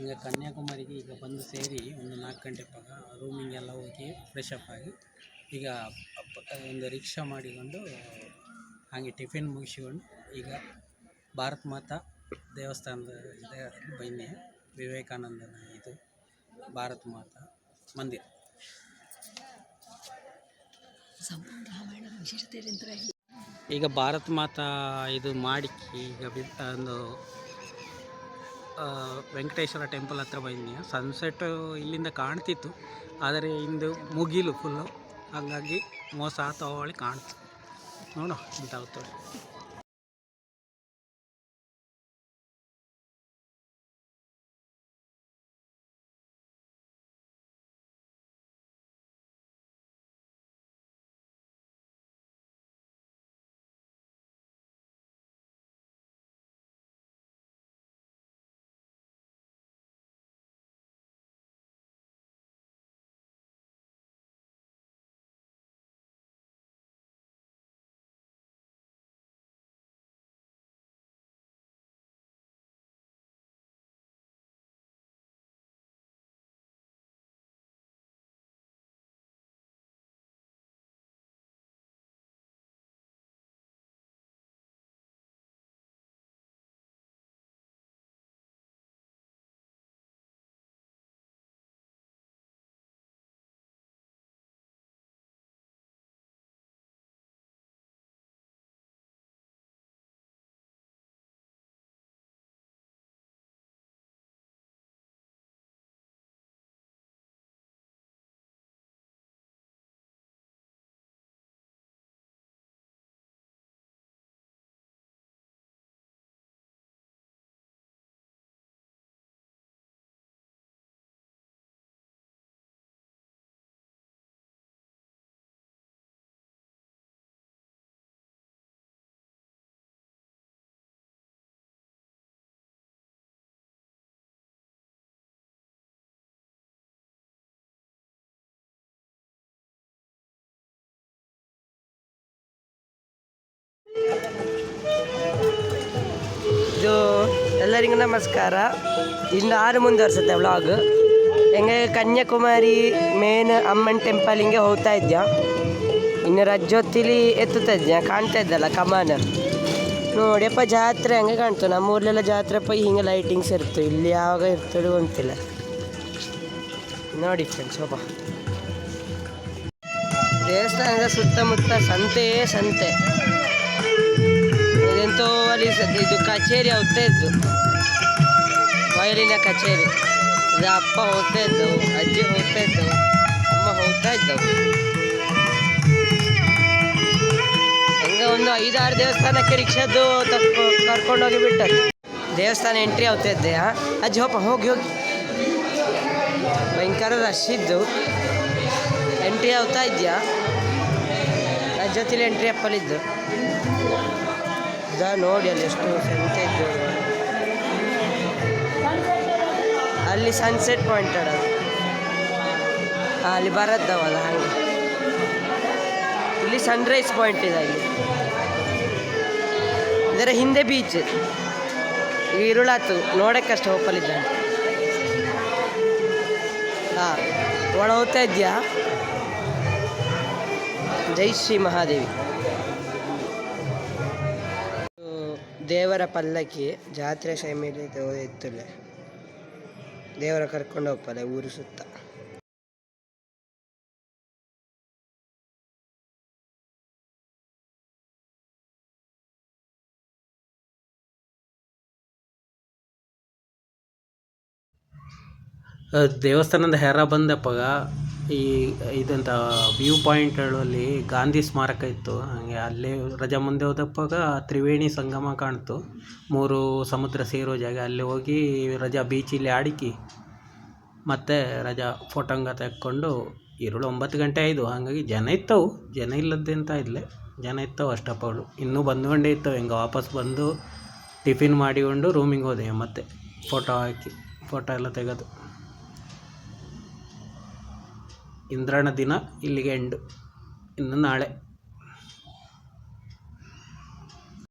ಈಗ ಕನ್ಯಾಕುಮಾರಿಗೆ ಈಗ ಬಂದು ಸೇರಿ ಒಂದು ನಾಲ್ಕು ಗಂಟೆ ಪಕ್ಕ ರೂಮಿಗೆಲ್ಲ ಹೋಗಿ ಫ್ರೆಶ್ ಅಪ್ ಆಗಿ ಈಗ ಒಂದು ರಿಕ್ಷಾ ಮಾಡಿಕೊಂಡು ಹಾಗೆ ಟಿಫಿನ್ ಮುಗಿಸಿಕೊಂಡು ಈಗ ಭಾರತ್ ಮಾತಾ ದೇವಸ್ಥಾನದ ಇದೆ ಬನ್ನಿ. ವಿವೇಕಾನಂದನ ಇದು ಭಾರತ್ ಮಾತಾ ಮಂದಿರ. ಈಗ ಭಾರತ್ ಮಾತಾ ಇದು ಮಾಡಿ ಈಗ ಒಂದು ವೆಂಕಟೇಶ್ವರ ಟೆಂಪಲ್ ಹತ್ರ ಬಂದಿನಿ. ಸನ್ಸೆಟ್ ಇಲ್ಲಿಂದ ಕಾಣ್ತಿತ್ತು, ಆದರೆ ಇಂದು ಮುಗಿಲು ಫುಲ್ಲು ಹಾಗಾಗಿ ಮೋಸ ತಗೊಳ್ಳಿ ಕಾಣ್ತು. ನೋಡು ಇಂಥ ಎಲ್ಲರಿಗೂ ನಮಸ್ಕಾರ. ಇನ್ನು ಆರು ಮುಂದುವರ್ಸುತ್ತೆ ವ್ಲಾಗ್ ಹೆಂಗೆ ಕನ್ಯಾಕುಮಾರಿ ಮೇನ್ ಅಮ್ಮನ್ ಟೆಂಪಲ್ ಹಿಂಗೆ ಹೋಗ್ತಾ ಇದ್ದ ಇನ್ನು ರಜ್ಜೊತ್ತಿಲಿ ಎತ್ತುತ್ತಾ ಇದ್ದೆ ಕಾಣ್ತಾ ಇದ್ದಲ್ಲ ಕಮಾನ? ನೋಡಿಯಪ್ಪ ಜಾತ್ರೆ ಹಂಗೆ ಕಾಣ್ತು? ನಮ್ಮ ಊರ್ಲೆಲ್ಲ ಜಾತ್ರೆ ಪೈ ಹಿಂಗೆ ಲೈಟಿಂಗ್ಸ್ ಇರ್ತು. ಇಲ್ಲಿ ಯಾವಾಗ ಇರ್ತಡು ಅಂತಿಲ್ಲ. ನೋಡಿ ಫ್ರೆಂಡ್ಸ್ ಒಬ್ಬ ದೇವಸ್ಥಾನದ ಸುತ್ತಮುತ್ತ ಸಂತೆಯೇ ಸಂತೆ. ಇದೆಂತೋ ಅಲ್ಲಿ ಸ- ಇದು ಕಚೇರಿ ಹೋಗ್ತಾ ಇದ್ದು. ವಯಲಿನ ಕಚೇರಿ. ಇದು ಅಪ್ಪ ಹೋಗ್ತಾ ಇದ್ದು ಅಜ್ಜಿ ಹೋಗ್ತಾ ಇದ್ದವು, ಅಮ್ಮ ಹೋಗ್ತಾ ಇದ್ದವು. ಹಂಗ ಒಂದು ಐದಾರು ದೇವಸ್ಥಾನಕ್ಕೆ ರಿಕ್ಷಾದ್ದು ತಕ್ಕೊ ಕರ್ಕೊಂಡೋಗಿ ಬಿಟ್ಟದ್ದು ದೇವಸ್ಥಾನ ಎಂಟ್ರಿ ಆಗ್ತಾ ಇದ್ದೆ? ಅಜ್ಜಿ ಹೋಪ ಹೋಗಿ ಹೋಗಿ. ಭಯಂಕರ ರಶ್ ಇದ್ದು. ಎಂಟ್ರಿ ಆಗ್ತಾ ಇದೆಯಾ? ಜೊತೆಲಿ ಎಂಟ್ರಿ ಅಪ್ಪಲಿದ್ದು. ಇದ ನೋಡಿ ಅಲ್ಲಿ ಎಷ್ಟು ಸನ್ಸೆಟ್ ಅಲ್ಲಿ ಸನ್ಸೆಟ್ ಪಾಯಿಂಟ್ ಅದು. ಅಲ್ಲಿ ಬರದ್ದವಲ್ಲ ಹಾಗೆ. ಇಲ್ಲಿ ಸನ್ರೈಸ್ ಪಾಯಿಂಟ್ ಇದೆ ಇಲ್ಲಿ ಇದರ ಹಿಂದೆ ಬೀಚ್ ಈಗ ಇರುಳಾತು ನೋಡೋಕ್ಕಷ್ಟು ಹೋಪಲ್ಲಿದ್ದಾನೆ ಹಾಂ ಒಳ ಹೋಗ್ತಾ ಇದೆಯಾ ಜೈ ಶ್ರೀ ಮಹಾದೇವಿ. ದೇವರ ಪಲ್ಲಕ್ಕಿ ಜಾತ್ರೆ ಶೈಮಿಲಿ ಎತ್ತಲೆ. ದೇವರ ಕರ್ಕೊಂಡು ಹೋಗ್ತಾರೆ ಊರು ಸುತ್ತ. ದೇವಸ್ಥಾನದ ಹೆರ ಬಂದಪ್ಪಾಗ ಈ ಇದಂತ ವ್ಯೂ ಪಾಯಿಂಟ್ಗಳಲ್ಲಿ ಗಾಂಧಿ ಸ್ಮಾರಕ ಇತ್ತು. ಹಾಗೆ ಅಲ್ಲೇ ರಜಾ ಮುಂದೆ ಹೋದಪ್ಪಾಗ ತ್ರಿವೇಣಿ ಸಂಗಮ ಕಾಣ್ತು. ಮೂರು ಸಮುದ್ರ ಸೇರೋ ಜಾಗ. ಅಲ್ಲಿ ಹೋಗಿ ರಜಾ ಬೀಚಲ್ಲಿ ಆಡಿಕಿ. ಮತ್ತು ರಜಾ ಫೋಟೋಂಗ ತೆಕ್ಕೊಂಡು ಇರುಳು ಒಂಬತ್ತು ಗಂಟೆ ಆಯಿತು ಹಾಗಾಗಿ ಜನ ಇತ್ತವು. ಜನ ಇಲ್ಲದ್ದೆಂತ ಇಲ್ಲೇ ಜನ ಇತ್ತವು ಅಷ್ಟಪ್ಪಗಳು ಇನ್ನೂ ಬಂದುಕೊಂಡೇ ಇತ್ತವು. ಹಿಂಗೆ ವಾಪಸ್ ಬಂದು ಟಿಫಿನ್ ಮಾಡಿಕೊಂಡು ರೂಮಿಗೆ ಹೋದೆ. ಮತ್ತೆ ಫೋಟೋ ಹಾಕಿ. ಫೋಟೋ ಎಲ್ಲ ತೆಗೆದು. ಇಂದ್ರನ ದಿನ ಇಲ್ಲಿಗೆ ಎಂಡು ಇನ್ನು ನಾಳೆ